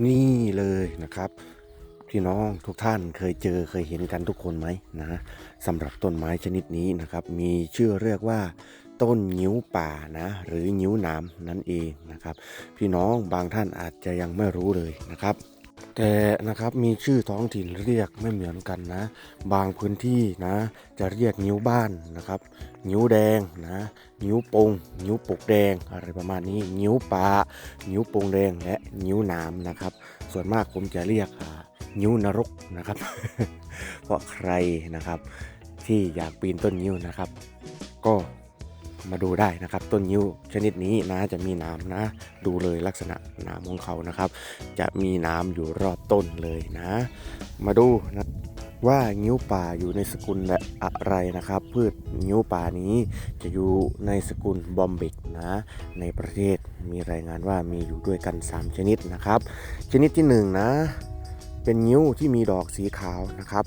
นี่เลยนะครับ พี่น้องทุกท่านเคยเจอเคยเห็นกันทุกคนไหมนะสำหรับต้นไม้ชนิดนี้นะครับ มีชื่อเรียกว่าต้นงิ้วป่านะหรืองิ้วหนามนั่นเองนะครับ พี่น้องบางท่านอาจจะยังไม่รู้เลยนะครับ แต่นะครับมีชื่อท้องถิ่นเรียกไม่เหมือนกันนะ บางพื้นที่นะ จะเรียกนิ้วบ้านนะครับ นิ้วแดงนะนิ้วโปง นิ้วปกแดงอะไรประมาณนี้ นิ้วป่านิ้วโปงแดงและนิ้วหนามนะครับ ส่วนมากผมจะเรียกนิ้วนรกนะครับ เพราะใครนะครับที่อยากปีนต้นนิ้วนะครับ ก็ มาดูได้นะครับ ต้นนิ้วชนิดนี้นะจะมีนามนะ ดูเลยลักษณะนามของเขานะครับ จะมีน้ำอยู่รอบต้นเลยนะ มาดูนะว่างิ้วป่าอยู่ในสกุลและอะไรนะครับ พืชงิ้วป่านี้จะอยู่ในสกุลบอมเบกนะ ในประเทศมีรายงานว่ามีอยู่ด้วยกัน 3 ชนิดนะครับ ชนิดที่ 1 นะ เป็นงิ้วที่มีดอกสีขาวนะครับ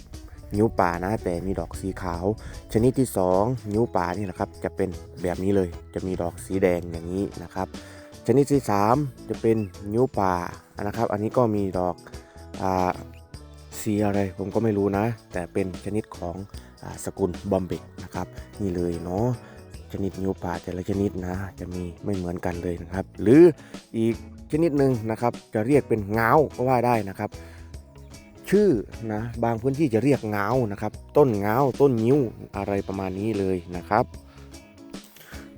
งิ้วป่านะ แต่มีดอกสีขาว ชนิดที่2งิ้วป่านี่นะครับ จะเป็นแบบนี้เลย จะมีดอกสีแดงอย่างนี้นะครับ ชนิดที่ 3 จะเป็นนิ้วป่านะครับ อันนี้ก็มีดอกอาสีอะไรผมก็ไม่รู้นะ แต่เป็นชนิดของอาสกุลบอมเบกนะครับนี่เลยเนาะชนิดนิ้วป่าแต่ละชนิดนะ จะมีไม่เหมือนกันเลยนะครับ หรืออีกชนิดหนึ่งนะครับ จะเรียกเป็นเงาก็ว่าได้นะครับ ชื่อนะบางพื้นที่จะเรียกเงานะครับ ต้นเงาต้นนิ้วอะไรประมาณนี้เลยนะครับ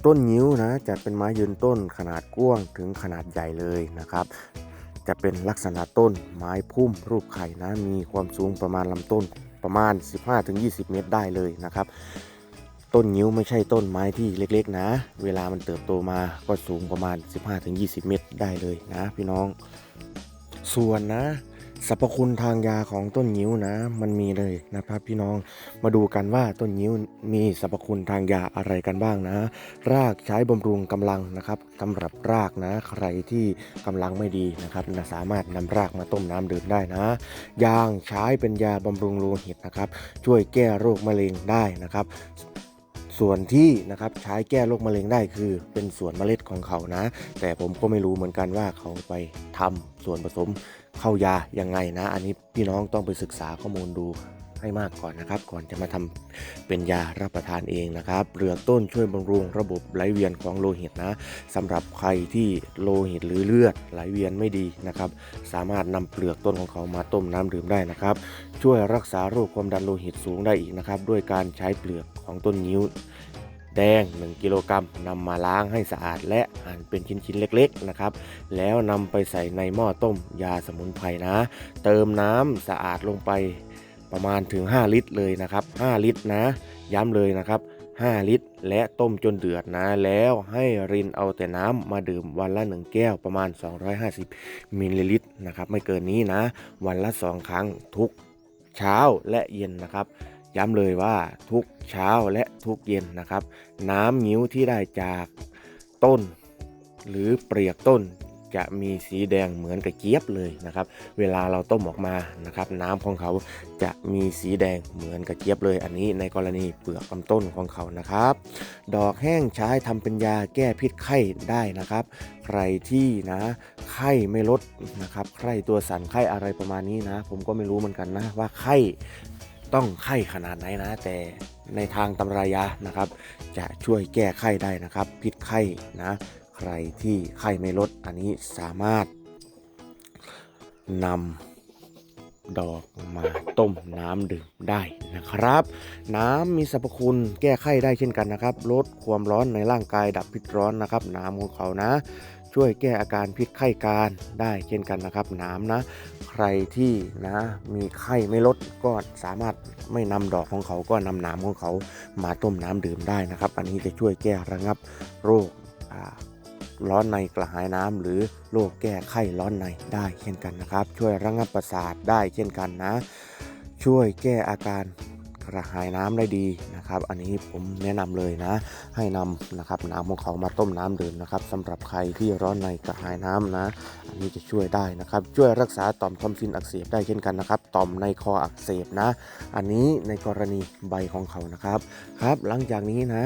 ต้นงิ้วนะจะเป็นไม้ยืนต้นขนาดกว้างถึงขนาดใหญ่เลยนะครับ จะเป็นลักษณะต้นไม้พุ่มรูปไข่นะมีความสูงประมาณลำต้นประมาณ 15-20 เมตรได้เลยนะครับต้นงิ้วไม่ใช่ต้นไม้ที่เล็กๆนะ เวลามันเติบโตมาก็สูงประมาณ 15-20 เมตรได้เลยนะพี่น้อง ส่วนนะ สรรพคุณทางยาของต้นงิ้วนะ มันมีเลยนะครับพี่น้องมาดูกันว่าต้นงิ้วมีสรรพคุณทางยาอะไรกันบ้างนะ รากใช้บำรุงกำลังนะครับสำหรับรากนะ ใครที่กำลังไม่ดีนะครับนะสามารถนำรากมาต้มน้ำดื่มได้นะ ยางใช้เป็นยาบำรุงโลหิตนะครับ ช่วยแก้โรคมะเร็งได้นะครับส่วนที่นะครับใช้แก้โรคมะเร็งได้คือเป็นส่วนเมล็ดของเขานะ แต่ผมก็ไม่รู้เหมือนกันว่าเขาไปทำส่วนผสม เข้ายายังไงนะ อันนี้พี่น้องต้องไปศึกษาข้อมูลดูให้มากก่อนนะครับ ก่อนจะมาทำเป็นยารับประทานเองนะครับเปลือกต้นช่วยบำรุงระบบไหลเวียนของโลหิตนะสำหรับใครที่โลหิตหรือเลือดไหลเวียนไม่ดีนะครับ สามารถนำเปลือกต้นของเขามาต้มน้ำดื่มได้นะครับ ช่วยรักษาโรคความดันโลหิตสูงได้อีกนะครับ ด้วยการใช้เปลือกของต้นนิ้ว แดง 1 กิโลกรัมนำมาล้างให้สะอาดและหั่นเป็นชิ้นๆเล็กๆนะครับ แล้วนำไปใส่ในหม้อต้มยาสมุนไพรนะ เติมน้ำสะอาดลงไปประมาณถึง 5 ลิตรเลยนะครับ 5 ลิตรนะ ย้ำเลยนะครับ 5 ลิตร และต้มจนเดือดนะ แล้วให้รินเอาแต่น้ำมาดื่มวันละ 1 แก้วประมาณ 250มิลลิลิตรนะครับ ไม่เกินนี้นะ วันละ 2 ครั้งทุกเช้าและเย็นนะครับ ย้ำเลยว่าทุกเช้าและทุกเย็นนะครับ น้ำงิ้วที่ได้จากต้น หรือเปลือกต้นจะมีสีแดงเหมือนกับเจี๊ยบเลยนะครับ เวลาเราต้มออกมานะครับ น้ำของเขาจะมีสีแดงเหมือนกับเจี๊ยบเลย อันนี้ในกรณีเปลือกลำต้นของเขานะครับ ดอกแห้งใช้ทำเป็นยาแก้พิษไข้ได้นะครับ ใครที่นะไข้ไม่ลดนะครับไข้ตัวสั่นไข้อะไรประมาณนี้นะ ผมก็ไม่รู้เหมือนกันนะว่าไข้ ต้องไข้ขนาดไหนนะ แต่ในทางตำรายานะครับ จะช่วยแก้ไข้ได้นะครับพิษไข้นะ ใครที่ไข้ไม่ลดอันนี้สามารถนำดอกมาต้มน้ำดื่มได้นะครับ น้ำมีสรรพคุณแก้ไข้ได้เช่นกันนะครับ ลดความร้อนในร่างกายดับพิษร้อนนะครับ น้ำของเขานะ ช่วยแก้อาการพิษไข้การได้เช่นกันนะครับน้ำนะ ใครที่นะมีไข้ไม่ลดก็สามารถไม่นำดอกของเขาก็นำน้ำของเขามาต้มน้ำดื่มได้นะครับ อันนี้จะช่วยแก้ระงับโรคร้อนในกระหายน้ำหรือโรคแก้ไข้ร้อนในได้เช่นกันนะครับ ช่วยระงับประสาทได้เช่นกันนะ ช่วยแก้อาการ ระหายน้ำได้ดีนะครับ อันนี้ผมแนะนำเลยนะ ให้นำนะครับน้ำของเขามาต้มน้ำดื่มนะครับสำหรับใครที่ร้อนในกระหายน้ำนะ อันนี้จะช่วยได้นะครับ ช่วยรักษาต่อมทอมซินอักเสบได้เช่นกันนะครับ ต่อมในคออักเสบนะ อันนี้ในกรณีใบของเขานะครับครับ หลังจากนี้นะ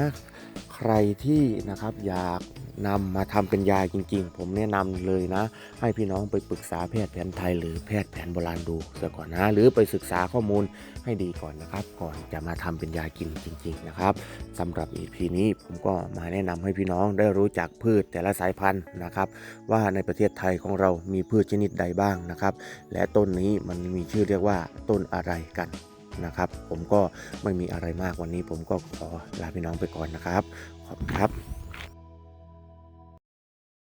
ใครที่นะครับอยากนำมาทำเป็นยาจริง ๆ ผมแนะนำเลยนะ ให้พี่น้องไปปรึกษาแพทย์แผนไทย หรือแพทย์แผนโบราณดูเสียก่อนนะ หรือไปศึกษาข้อมูลให้ดีก่อนนะครับก่อนจะมาทำเป็นยากินจริง ๆ นะครับสำหรับ EP นี้ผมก็มาแนะนำให้พี่น้องได้รู้จักพืชแต่ละสายพันธุ์นะครับ ว่าในประเทศไทยของเรามีพืชชนิดใดบ้างนะครับ และต้นนี้มันมีชื่อเรียกว่าต้นอะไรกันนะครับ ผมก็ไม่มีอะไรมากวันนี้ ผมก็ขอลาพี่น้องไปก่อนนะครับ ขอบคุณครับ